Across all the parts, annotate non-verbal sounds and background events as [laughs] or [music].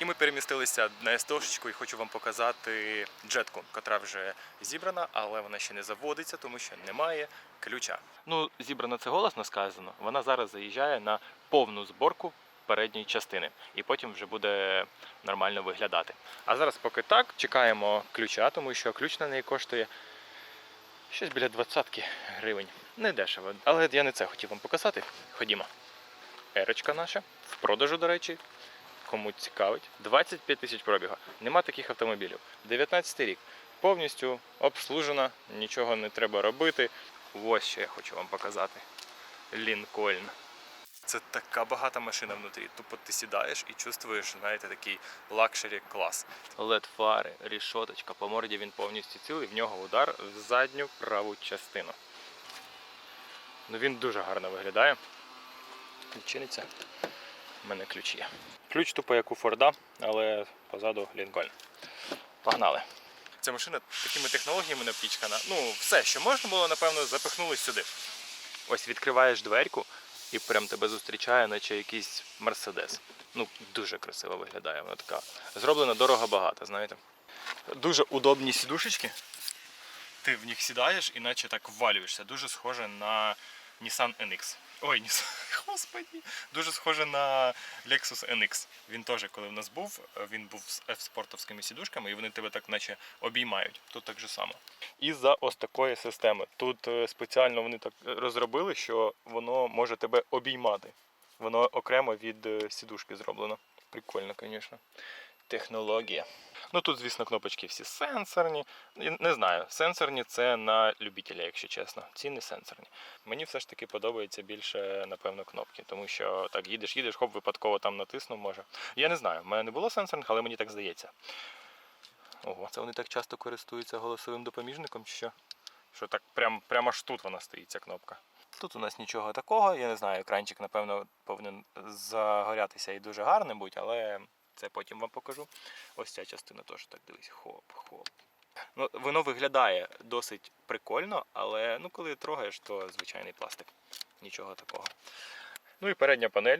І ми перемістилися на СТОшечку і хочу вам показати джетку, котра вже зібрана, але вона ще не заводиться, тому що немає ключа. Ну, зібрано це голосно сказано. Вона зараз заїжджає на повну зборку передньої частини, і потім вже буде нормально виглядати. А зараз, поки так, чекаємо ключа, тому що ключ на неї коштує щось біля 20 гривень. Не дешево. Але я не це хотів вам показати. Ходімо. Ерочка наша в продажу, до речі. Кому цікавить, 25 тисяч пробігу. Нема таких автомобілів. 19 рік. Повністю обслужена, нічого не треба робити. Ось що я хочу вам показати. Лінкольн. Це така багата машина внутрі. Тупо ти сідаєш і чувствуєш, знаєте, такий лакшері клас. led фари, рішоточка, по морді він повністю цілий, в нього удар в задню праву частину. Ну він дуже гарно виглядає. Відчиниться. У мене ключ є. Ключ тупо як у Форда, але позаду Лінкольн. Погнали. Ця машина такими технологіями напічкана. Ну, все, що можна було, напевно, запихнули сюди. Ось відкриваєш дверку і прям тебе зустрічає, наче якийсь Мерседес. Ну, дуже красиво виглядає. Вона така. Зроблена дорого багато, знаєте. Дуже удобні сідушечки. Ти в них сідаєш і наче так ввалюєшся. Дуже схоже на Nissan NX. Ой, Nissan, [laughs] господі. Дуже схоже на Lexus NX. Він теж, коли в нас був, він був з F-спортовськими сідушками, і вони тебе так наче обіймають. Тут так же само. Із-за ось такої системи. Тут е, спеціально вони так розробили, що воно може тебе обіймати. Воно окремо від е, сідушки зроблено. Прикольно, звісно. Технологія. Ну тут, звісно, кнопочки всі сенсорні. Не знаю, сенсорні це на любителя, якщо чесно. Ці не сенсорні. Мені все ж таки подобається більше, напевно, кнопки, тому що так їдеш, їдеш, хоп, випадково там натиснув, може. Я не знаю, в мене не було сенсорних, але мені так здається. Ого, це вони так часто користуються голосовим допоміжником, чи що? Що так прям, прямо аж тут вона стоїть, ця кнопка. Тут у нас нічого такого, я не знаю, екранчик, напевно, повинен загорятися і дуже гарним бути, але це потім вам покажу. Ось ця частина теж так дивись, хоп-хоп. Ну, воно виглядає досить прикольно, але ну, коли трогаєш, то звичайний пластик. Нічого такого. Ну і передня панель,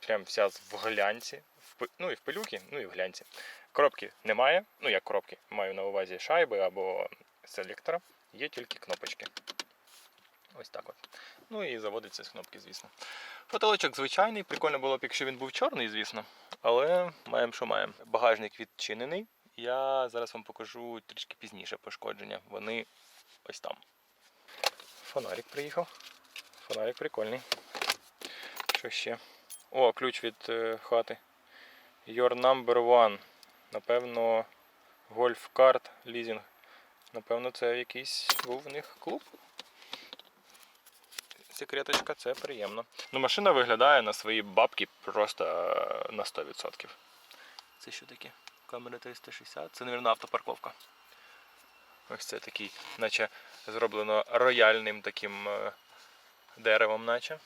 прям вся в глянці, в, ну і в пилюки, ну і в глянці. Коробки немає, ну як коробки, маю на увазі шайби або селектора, є тільки кнопочки. Ось так от. Ну і заводиться з кнопки, звісно. Потолочок звичайний, прикольно було б, якщо він був чорний, звісно. Але маємо, що маємо. Багажник відчинений. Я зараз вам покажу трішки пізніше пошкодження. Вони ось там. Фонарик приїхав. Фонарик прикольний. Що ще? О, ключ від е, хати. Your number one. Напевно, Golf Card Leasing. Напевно, це якийсь був у них клуб. Секреточка, це приємно. Ну, машина виглядає на свої бабки просто е, на 100%. Це що таке? Камера 360. Це, мабуть, автопарковка. Ось це такий, наче зроблено рояльним таким е, деревом, наче.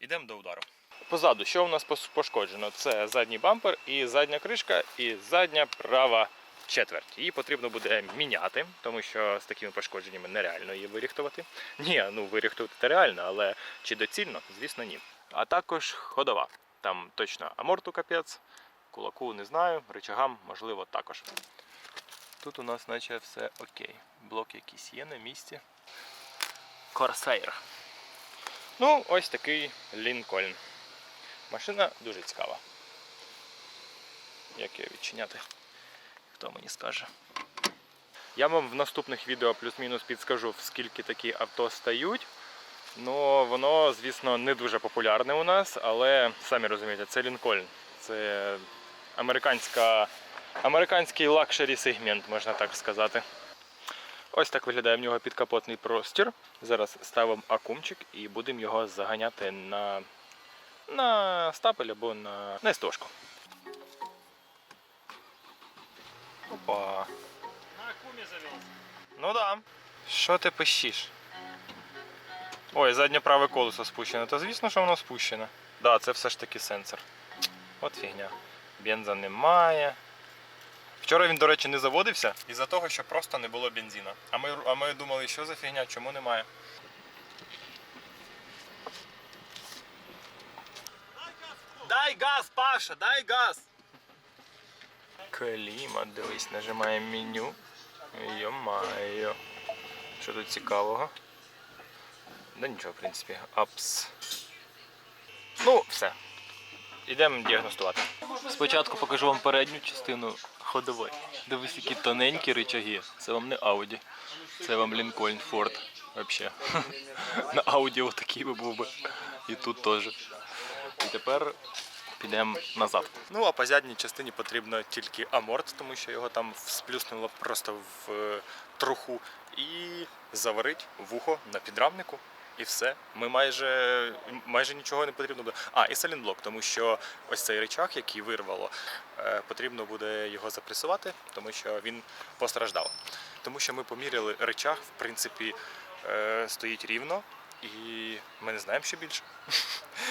Ідемо до удару. Позаду, що у нас пошкоджено? Це задній бампер і задня кришка, і задня права четверть. Її потрібно буде міняти, тому що з такими пошкодженнями нереально її виріхтувати. [laughs] Ні, ну виріхтувати це реально, але чи доцільно? Звісно, ні. А також ходова. Там точно аморту капець, кулаку не знаю, рычагам можливо також. Тут у нас наче все окей. Блок якийсь є на місці. Corsair. Ну, ось такий Лінкольн. Машина дуже цікава. Як її відчиняти? Хто мені скаже? Я вам в наступних відео плюс-мінус підскажу, скільки такі авто стають. Ну, воно, звісно, не дуже популярне у нас, але самі розумієте, це Лінкольн. Це американська, американський лакшері сегмент, можна так сказати. Ось так виглядає в нього підкапотний простір. Зараз ставимо акумчик і будемо його заганяти на, на стапель або на, на стошку. Опа. На кумі завелся. Ну да. Що ти пищиш? Ой, заднє праве колесо спущене. Та звісно, що воно спущене. Да, це все ж таки сенсор. От фігня. Бенза немає. Вчора він, до речі, не заводився із-за того, що просто не було бензина. А ми, а ми думали, що за фігня, чому немає. Дай газ, Паша, дай газ. Клімат, дивись, нажимаємо меню. Йо-майо. Що тут цікавого? Да нічого, в принципі. Апс. Ну, все. Ідемо діагностувати. Спочатку покажу вам передню частину ходової. Дивись, які тоненькі рычаги. Це вам не Audi. Це вам Lincoln Ford. Вообще. [laughs] На Audi отакий би був би. І тут теж. І тепер підемо назад. Ну а по задній частині потрібно тільки аморт, тому що його там сплюснуло просто в е, труху. І заварить вухо на підрамнику. І все. Ми майже, майже нічого не потрібно буде. А, і салінблок, тому що ось цей речах, який вирвало, е, потрібно буде його запресувати, тому що він постраждав. Тому що ми поміряли речах, в принципі, е, стоїть рівно, і ми не знаємо, що більше.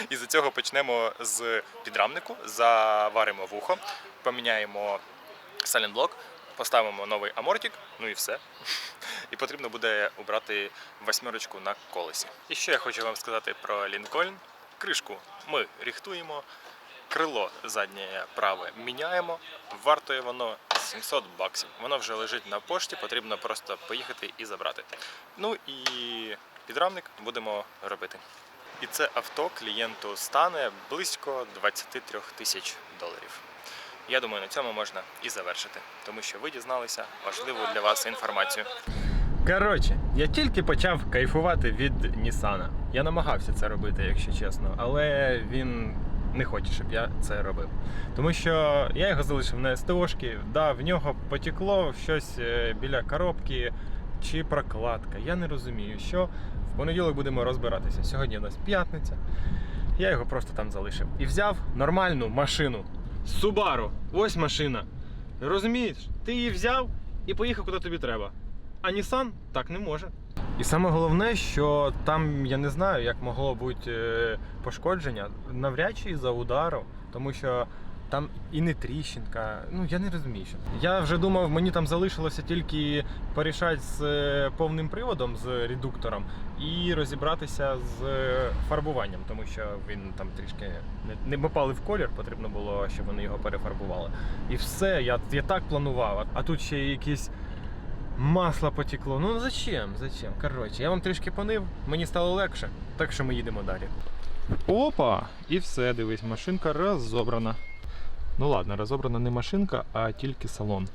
І з цього почнемо з підрамнику, заваримо вухо, поміняємо салінблок, поставимо новий амортик, ну і все. І потрібно буде обрати восьмерочку на колесі. І ще я хочу вам сказати про Лінкольн. Кришку ми ріхтуємо, крило заднє праве міняємо. Вартує воно 700 баксів. Воно вже лежить на пошті, потрібно просто поїхати і забрати. Ну і підрамник будемо робити. І це авто клієнту стане близько 23 тисяч доларів. Я думаю, на цьому можна і завершити, тому що ви дізналися важливу для вас інформацію. Коротше, я тільки почав кайфувати від Нісана. Я намагався це робити, якщо чесно, але він не хоче, щоб я це робив. Тому що я його залишив на СТОшки, да, в нього потекло щось е, біля коробки чи прокладка. Я не розумію, що в понеділок будемо розбиратися. Сьогодні у нас п'ятниця. Я його просто там залишив. І взяв нормальну машину. Subaru. Ось машина. Розумієш? Ти її взяв і поїхав куди тобі треба. А Nissan так не може. І саме головне, що там я не знаю, як могло бути е, пошкодження, навряд чи із-за удару, тому що там і не тріщинка. Ну я не розумію. Що. Я вже думав, мені там залишилося тільки порішати з е, повним приводом, з редуктором, і розібратися з е, фарбуванням, тому що він там трішки не, попали в колір, потрібно було, щоб вони його перефарбували. І все, я, я так планував. А тут ще якісь. Масло потекло. Ну зачем? Зачем? Коротше, я вам трішки понив, мені стало легше, так що ми їдемо далі. Опа! І все, дивись, машинка розобрана. Ну ладно, розобрана не машинка, а тільки салон.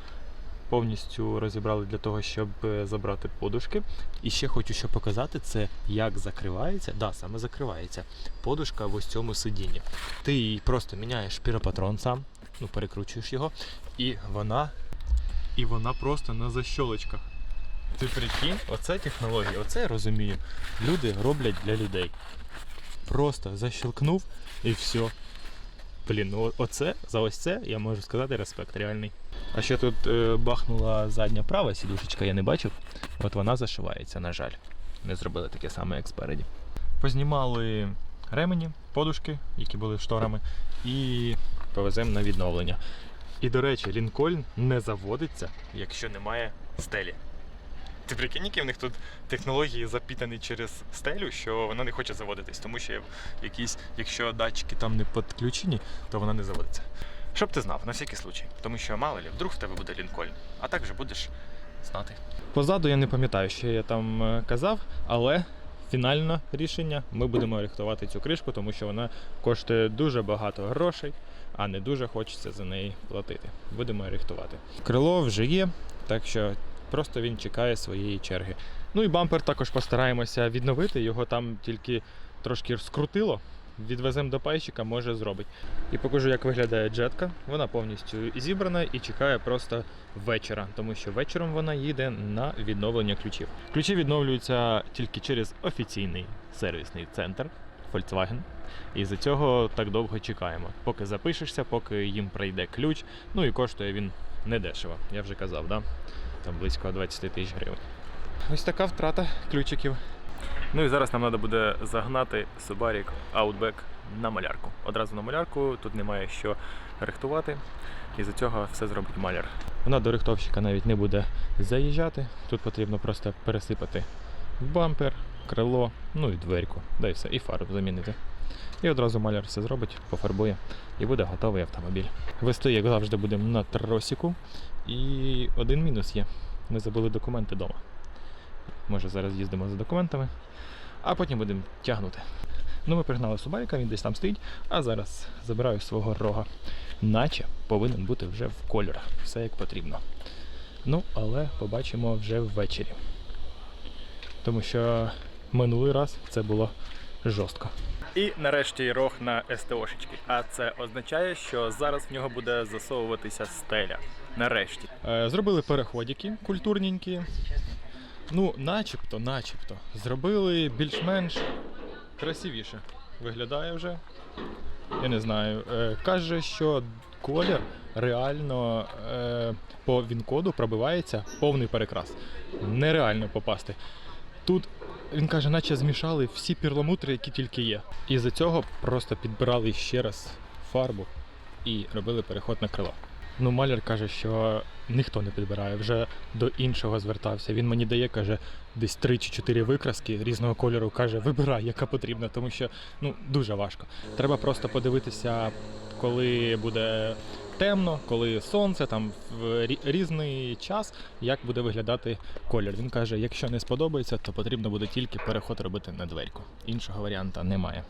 Повністю розібрали для того, щоб е, забрати подушки. І ще хочу ще показати це, як закривається. Да, саме закривається подушка в ось цьому сидінні. Ти її просто міняєш піропатрон сам, ну перекручуєш його, і вона і вона просто на защолочках. Ти прикинь, оце технологія, оце я розумію. Люди роблять для людей. Просто защелкнув і все. Блін, ну оце, за ось це я можу сказати респект реальний. А ще тут е, бахнула задня права сідушечка, я не бачив. От вона зашивається, на жаль. Не зробили таке саме, як спереді. Познімали ремені, подушки, які були шторами, і повеземо на відновлення. І до речі, Лінкольн не заводиться, якщо немає стелі. Ти прикинь, які в них тут технології запітані через стелю, що вона не хоче заводитись, тому що якісь, якщо датчики там не підключені, то вона не заводиться. Щоб ти знав, на всякий случай. Тому що мало ли, вдруг в тебе буде Лінкольн, а так вже будеш знати. Позаду я не пам'ятаю, що я там е, казав, але фінальне рішення ми будемо рихтувати цю кришку, тому що вона коштує дуже багато грошей, а не дуже хочеться за неї платити. Будемо рихтувати. Крило вже є, так що просто він чекає своєї черги. Ну і бампер також постараємося відновити, його там тільки трошки скрутило. Відвеземо до пайщика, може зробить. І покажу, як виглядає джетка. Вона повністю зібрана і чекає просто вечора, тому що вечором вона їде на відновлення ключів. Ключі відновлюються тільки через офіційний сервісний центр Volkswagen. І за цього так довго чекаємо. Поки запишешся, поки їм прийде ключ. Ну і коштує він недешево. Я вже казав, да? Там близько 20 тисяч гривень. Ось така втрата ключиків. Ну і зараз нам треба буде загнати Subaru Outback на малярку. Одразу на малярку, тут немає що рихтувати, і за цього все зробить маляр. Вона до рихтовщика навіть не буде заїжджати. Тут потрібно просто пересипати бампер, крило, ну і дверку. Да і все, і фару замінити. І одразу маляр все зробить, пофарбує і буде готовий автомобіль. Вести, як завжди, будемо на тросіку. І один мінус є. Ми забули документи вдома. Може, зараз їздимо за документами, а потім будемо тягнути. Ну, ми пригнали Субаріка, він десь там стоїть, а зараз забираю свого рога. Наче повинен бути вже в кольорах. Все як потрібно. Ну, але побачимо вже ввечері. Тому що минулий раз це було жорстко. І нарешті рог на СТОшечки. А це означає, що зараз в нього буде засовуватися стеля. Нарешті. Е, зробили переходики культурненькі. Ну, начебто, начебто. Зробили більш-менш красивіше. Виглядає вже. Я не знаю. Е, каже, що колір реально е, по він-коду пробивається повний перекрас. Нереально попасти. Тут він каже, наче змішали всі перламутри, які тільки є. І з цього просто підбирали ще раз фарбу і робили переход на крило. Ну, маляр каже, що ніхто не підбирає, вже до іншого звертався. Він мені дає, каже, десь 3 чи 4 викраски різного кольору. Каже, вибирай, яка потрібна, тому що ну, дуже важко. Треба просто подивитися, коли буде темно, коли сонце, там в різний час, як буде виглядати колір. Він каже, якщо не сподобається, то потрібно буде тільки переход робити на дверьку. Іншого варіанта немає.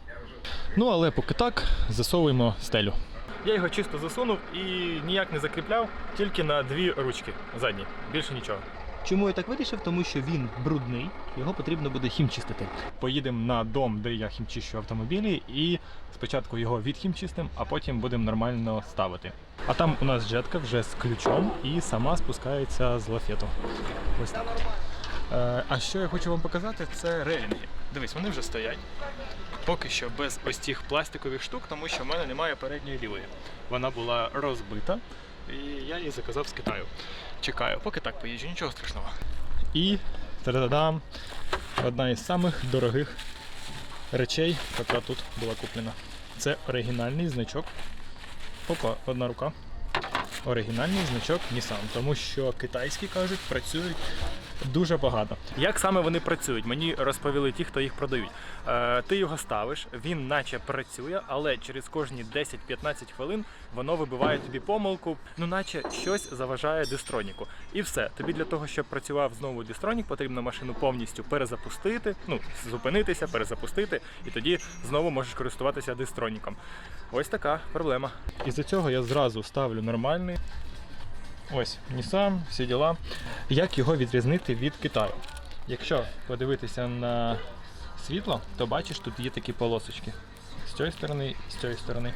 Ну але поки так, засовуємо стелю. Я його чисто засунув і ніяк не закріпляв, тільки на дві ручки задні, більше нічого. Чому я так вирішив? Тому що він брудний, його потрібно буде хімчистити. Поїдемо на дом, де я хімчищу автомобілі, і спочатку його відхімчистимо, а потім будемо нормально ставити. А там у нас джетка вже з ключом і сама спускається з лафету. Ось так. Е, а що я хочу вам показати, це рейлінги. Дивись, вони вже стоять. Поки що без ось цих пластикових штук, тому що в мене немає передньої лівої. Вона була розбита, і я її заказав з Китаю. Чекаю, поки так поїжджу, нічого страшного. І та-да-дам! Одна із самих дорогих речей, яка тут була куплена. Це оригінальний значок. Опа, одна рука. Оригінальний значок Nissan, тому що китайські кажуть, працюють дуже багато. Як саме вони працюють? Мені розповіли ті, хто їх продають. Е, ти його ставиш, він наче працює, але через кожні 10-15 хвилин воно вибиває тобі помилку, ну наче щось заважає дистроніку. І все. Тобі для того, щоб працював знову дистронік, потрібно машину повністю перезапустити, ну зупинитися, перезапустити, і тоді знову можеш користуватися дистроніком. Ось така проблема. І за цього я зразу ставлю нормальний. Ось Nissan, всі діла. Як його відрізнити від Китаю? Якщо подивитися на світло, то бачиш, тут є такі полосочки. З цієї сторони і з цієї сторони.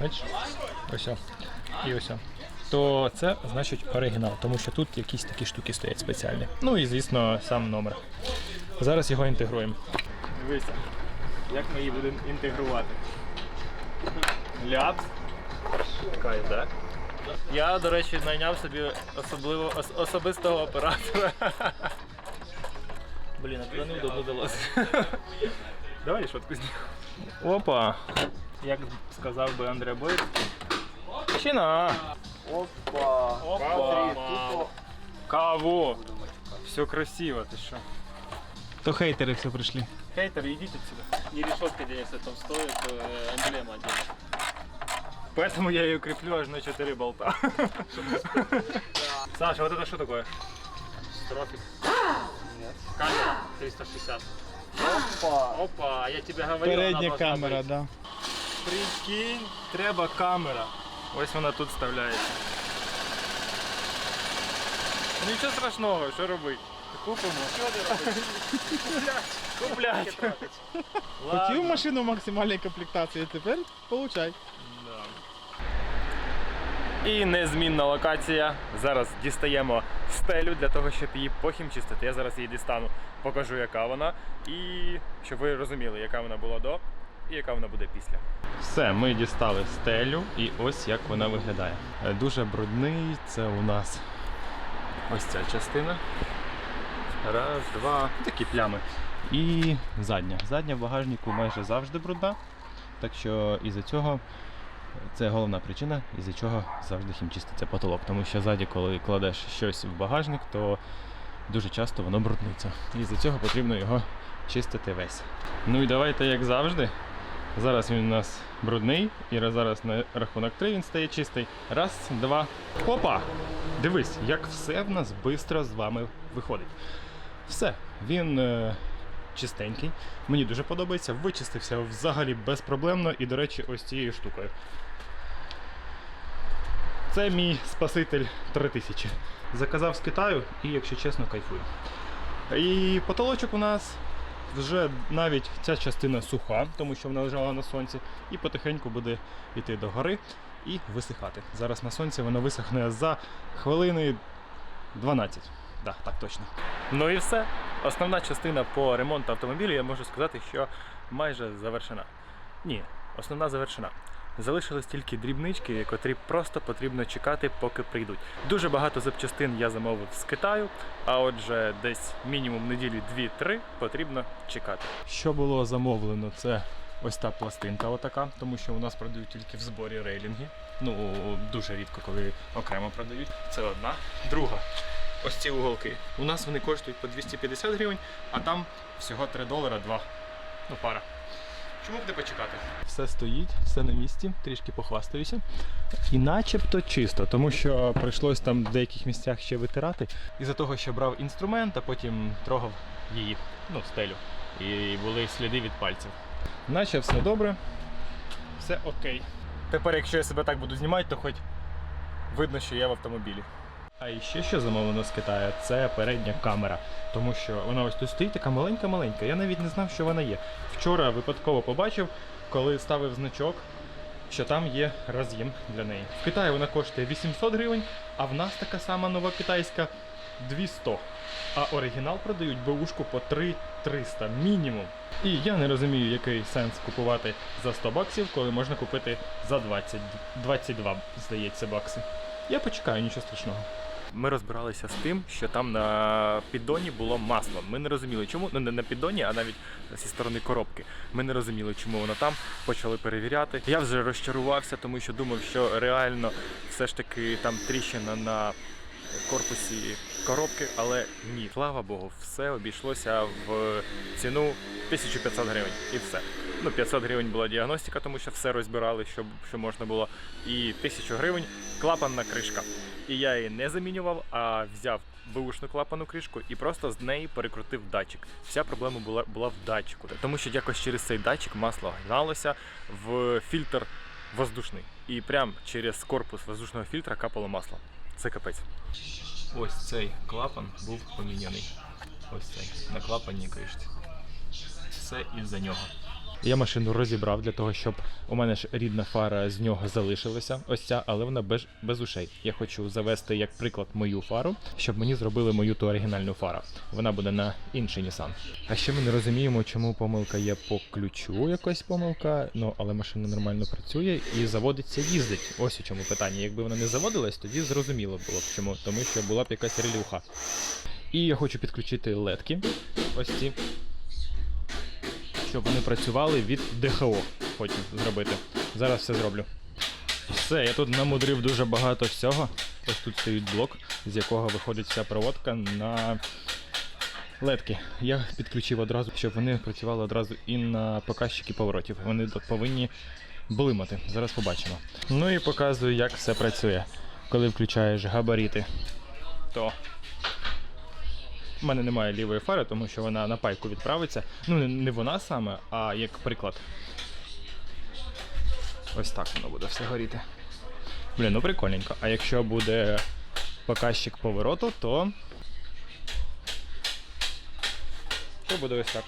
Бачиш? Ось. І ось. То це значить оригінал, тому що тут якісь такі штуки стоять спеціальні. Ну і звісно, сам номер. Зараз його інтегруємо. Дивися, як ми її будемо інтегрувати. Ляпс. Кайф, так? Я, до речі, найняв собі особливо ос- особистого оператора. [laughs] Блін, а туди неудобно залазити. [laughs] Давай швидко знімемо. Опа! Як сказав би Андре Бойт. Чина! Опа! Опа! Тупо. Кого? Все красиво, ти що? То хейтеры все пришли. Хейтери, йдіть отсюда. Не решетка денег там стоит, э, эмблема отдельно. Поэтому я ее креплю аж на 4 болта. [laughs] Саша, вот это что такое? Строфик. Камера 360. Опа! Опа, я тебе говорил, она Передня должна камера, быть. да. Прикинь, треба камера. Ось вона тут вставляється. Нічого страшного, що робити? Купимо. Що ти робиш? Куплять. Хотів машину максимальної комплектації, тепер получай. І незмінна локація. Зараз дістаємо стелю для того, щоб її похімчистити. Я зараз її дістану, покажу, яка вона, і щоб ви розуміли, яка вона була до і яка вона буде після. Все, ми дістали стелю, і ось як вона виглядає. Е, Дуже брудний. Це у нас ось ця частина. Раз, два, такі плями. І задня. Задня в багажнику майже завжди брудна. Так що із-за цього це головна причина, із-за чого завжди хімчиститься потолок. Тому що ззаді, коли кладеш щось в багажник, то дуже часто воно брудниться. І з-за цього потрібно його чистити весь. Ну і давайте, як завжди. Зараз він у нас брудний, і зараз на рахунок 3 він стає чистий. Раз, два. Опа! Дивись, як все в нас швидко з вами виходить. Все, він е, чистенький. Мені дуже подобається. Вичистився взагалі безпроблемно і, до речі, ось цією штукою. Це мій спаситель 3000. Заказав з Китаю і, якщо чесно, кайфую. І потолочок у нас вже навіть ця частина суха, тому що вона лежала на сонці, і потихеньку буде йти до гори і висихати. Зараз на сонці воно висохне за хвилини 12. Да, так точно. Ну і все. Основна частина по ремонту автомобіля, я можу сказати, що майже завершена. Ні, основна завершена. Залишились тільки дрібнички, котрі просто потрібно чекати, поки прийдуть. Дуже багато запчастин я замовив з Китаю, а отже, десь мінімум неділі 2-3 потрібно чекати. Що було замовлено, це ось та пластинка, отака, тому що у нас продають тільки в зборі рейлінги. Ну, дуже рідко, коли окремо продають. Це одна. Друга. Ось ці уголки. У нас вони коштують по 250 гривень, а там всього 3 долара 2. Ну, пара. Чому б не почекати? Все стоїть, все на місці, трішки похвастаюся. І начебто чисто, тому що прийшлось там в деяких місцях ще витирати. Із-за того, що брав інструмент, а потім трогав її, ну, стелю. І були сліди від пальців. Наче все добре, все окей. Тепер, якщо я себе так буду знімати, то хоч видно, що я в автомобілі. А і ще що замовлено з Китаю, це передня камера. Тому що вона ось тут стоїть така маленька-маленька. Я навіть не знав, що вона є. Вчора випадково побачив, коли ставив значок, що там є роз'єм для неї. В Китаї вона коштує 800 гривень, а в нас така сама нова китайська 200. А оригінал продають беушку по 3300 мінімум. І я не розумію, який сенс купувати за 100 баксів, коли можна купити за 20, 22, здається, бакси. Я почекаю, нічого страшного. Ми розбиралися з тим, що там на піддоні було масло. Ми не розуміли, чому ну не на піддоні, а навіть зі сторони коробки. Ми не розуміли, чому воно там. Почали перевіряти. Я вже розчарувався, тому що думав, що реально все ж таки там тріщина на корпусі коробки, але ні, слава Богу, все обійшлося в ціну 1500 гривень і все. Ну, 500 гривень була діагностика, тому що все розбирали, що, що можна було. І 1000 гривень клапанна кришка. І я її не замінював, а взяв бушну клапану кришку і просто з неї перекрутив датчик. Вся проблема була, була в датчику, тому що якось через цей датчик масло гналося в фільтр воздушний. І прям через корпус воздушного фільтра капало масло. Це капець. Ось цей клапан був поміняний. Ось цей на клапанній кришці. Все із-за нього. Я машину розібрав для того, щоб у мене ж рідна фара з нього залишилася. Ось ця, але вона без, без ушей. Я хочу завести як приклад мою фару, щоб мені зробили мою ту оригінальну фару. Вона буде на інший Nissan. А ще ми не розуміємо, чому помилка є по ключу, якась помилка. Ну але машина нормально працює і заводиться, їздить. Ось у чому питання. Якби вона не заводилась, тоді зрозуміло було б чому, тому що була б якась релюха. І я хочу підключити ледки. Ось ці щоб вони працювали від ДХО. Хочу зробити. Зараз все зроблю. Все, я тут намудрив дуже багато всього. Ось тут стоїть блок, з якого виходить вся проводка на ледки. Я підключив одразу, щоб вони працювали одразу і на показчики поворотів. Вони повинні блимати. Зараз побачимо. Ну і показую, як все працює. Коли включаєш габарити, то у мене немає лівої фари, тому що вона на пайку відправиться. Ну, не, вона саме, а як приклад. Ось так воно буде все горіти. Блін, ну прикольненько. А якщо буде показчик повороту, то. То буде ось так.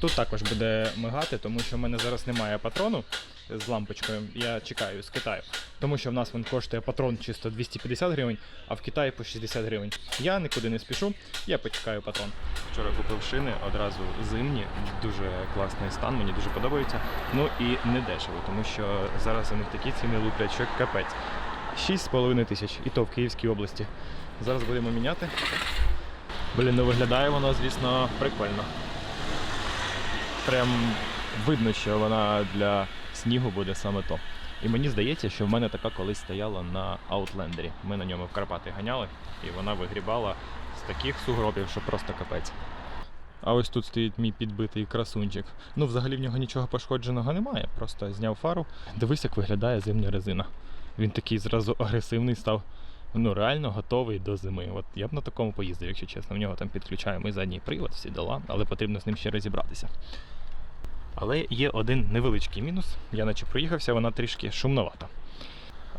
Тут також буде мигати, тому що в мене зараз немає патрону з лампочкою. Я чекаю з Китаю. Тому що в нас він коштує патрон чисто 250 гривень, а в Китаї по 60 гривень. Я нікуди не спішу, я почекаю патрон. Вчора купив шини одразу зимні, дуже класний стан, мені дуже подобається. Ну і не дешево, тому що зараз вони в такі ціни луплять, що капець. 6,5 тисяч, і то в Київській області. Зараз будемо міняти. Блін, ну виглядає воно, звісно, прикольно. Прям видно, що вона для снігу буде саме то. І мені здається, що в мене така колись стояла на Outlander. Ми на ньому в Карпати ганяли, і вона вигрібала з таких сугробів, що просто капець. А ось тут стоїть мій підбитий красунчик. Ну, взагалі в нього нічого пошкодженого немає, просто зняв фару. Дивись, як виглядає зимня резина. Він такий зразу агресивний став. Ну, реально готовий до зими. От я б на такому поїздив, якщо чесно. В нього там підключаємо і задній привод, всі дала, але потрібно з ним ще розібратися. Але є один невеличкий мінус. Я наче проїхався, вона трішки шумновата.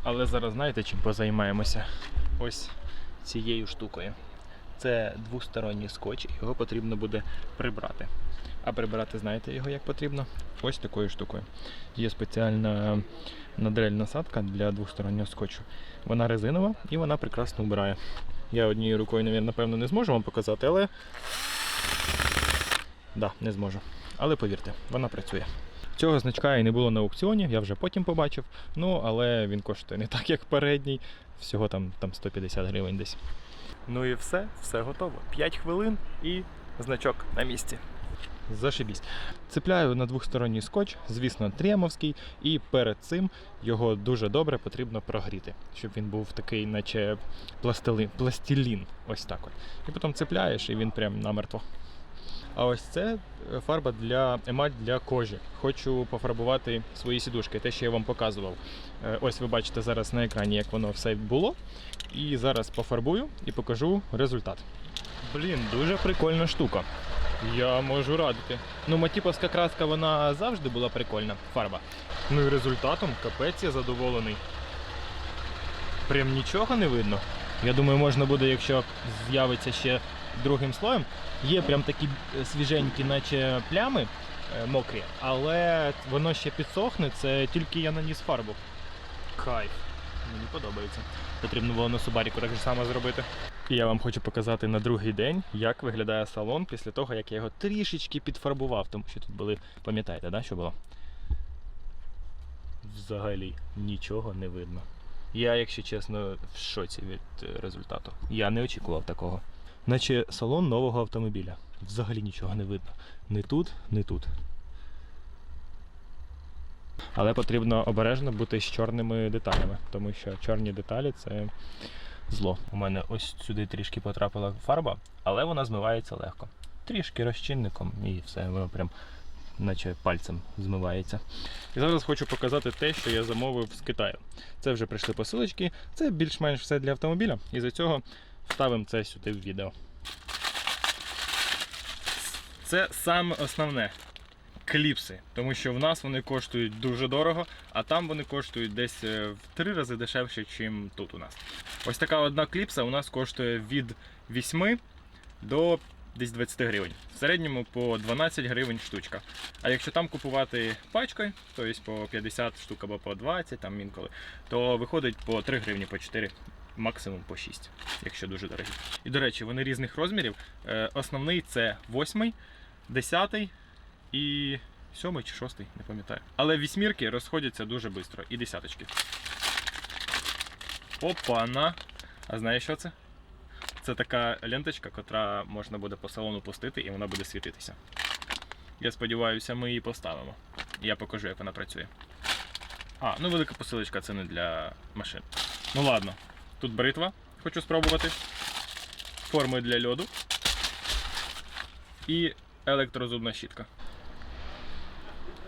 Але зараз знаєте, чим позаймаємося? Ось цією штукою. Це двосторонній скотч, його потрібно буде прибрати. А прибирати, знаєте його як потрібно? Ось такою штукою. Є спеціальна надрель насадка для двостороннього скотчу. Вона резинова і вона прекрасно вбирає. Я однією рукою, напевно, не зможу вам показати, але. Да, не зможу. Але повірте, вона працює. Цього значка і не було на аукціоні, я вже потім побачив. Ну, але він коштує не так, як передній. Всього там, там 150 гривень десь. Ну і все, все готово. 5 хвилин і значок на місці. Зашибісь. Цепляю на двосторонній скотч, звісно, тремовський, і перед цим його дуже добре потрібно прогріти, щоб він був такий, наче пластилин, пластилін. Ось так от. І потім цепляєш, і він прям намертво. А ось це е, фарба для емаль для кожі. Хочу пофарбувати свої сідушки, те, що я вам показував. Е, Ось ви бачите зараз на екрані, як воно все було. І зараз пофарбую і покажу результат. Блін, дуже прикольна штука. Я можу радити. Ну, матіповська краска вона завжди була прикольна, фарба. Ну і результатом капець я задоволений. Прям нічого не видно. Я думаю, можна буде, якщо з'явиться ще другим слоєм. Є прям такі е, свіженькі, наче плями е, мокрі, але воно ще підсохне, це тільки я наніс фарбу. Кайф. Мені подобається. Потрібно було на Субаріку так же само зробити. І я вам хочу показати на другий день, як виглядає салон після того, як я його трішечки підфарбував, тому що тут були, пам'ятаєте, да, що було? Взагалі нічого не видно. Я, якщо чесно, в шоці від е, результату. Я не очікував такого. Наче салон нового автомобіля. Взагалі нічого не видно. Не тут, не тут. Але потрібно обережно бути з чорними деталями, тому що чорні деталі це зло. У мене ось сюди трішки потрапила фарба, але вона змивається легко. Трішки розчинником і все, воно прям наче пальцем змивається. І зараз хочу показати те, що я замовив з Китаю. Це вже прийшли посилочки, це більш-менш все для автомобіля, і за цього вставимо це сюди в відео. Це саме основне кліпси, тому що в нас вони коштують дуже дорого, а там вони коштують десь е, в три рази дешевше, ніж тут у нас. Ось така одна кліпса у нас коштує від 8 до десь 20 гривень. В середньому по 12 гривень штучка. А якщо там купувати пачкою, тобто по 50 штук або по 20, там інколи, то виходить по 3 гривні, по 4, максимум по 6, якщо дуже дорогі. І до речі, вони різних розмірів. Е, Основний це 8, 10 і 7 чи 6, не пам'ятаю. Але вісьмірки розходяться дуже швидко. І десяточки. Опана! А знаєш що це? Це така ленточка, котра можна буде по салону пустити і вона буде світитися. Я сподіваюся, ми її поставимо. Я покажу, як вона працює. А, ну велика посилочка це не для машин. Ну ладно, тут бритва, хочу спробувати. Форми для льоду. І електрозубна щітка.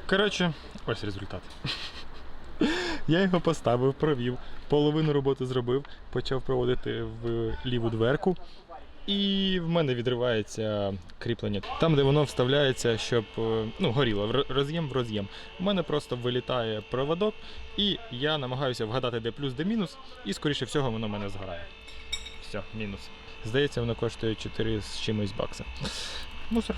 Коротше, ось результат. [laughs] Я його поставив, провів, половину роботи зробив, почав проводити в ліву дверку. І в мене відривається кріплення там, де воно вставляється, щоб е, ну, горіло роз'єм в роз'єм. У мене просто вилітає проводок, і я намагаюся вгадати, де плюс, де мінус, і скоріше всього воно в мене згорає. Все, мінус. Здається, воно коштує 4 з чимось бакса. Мусор.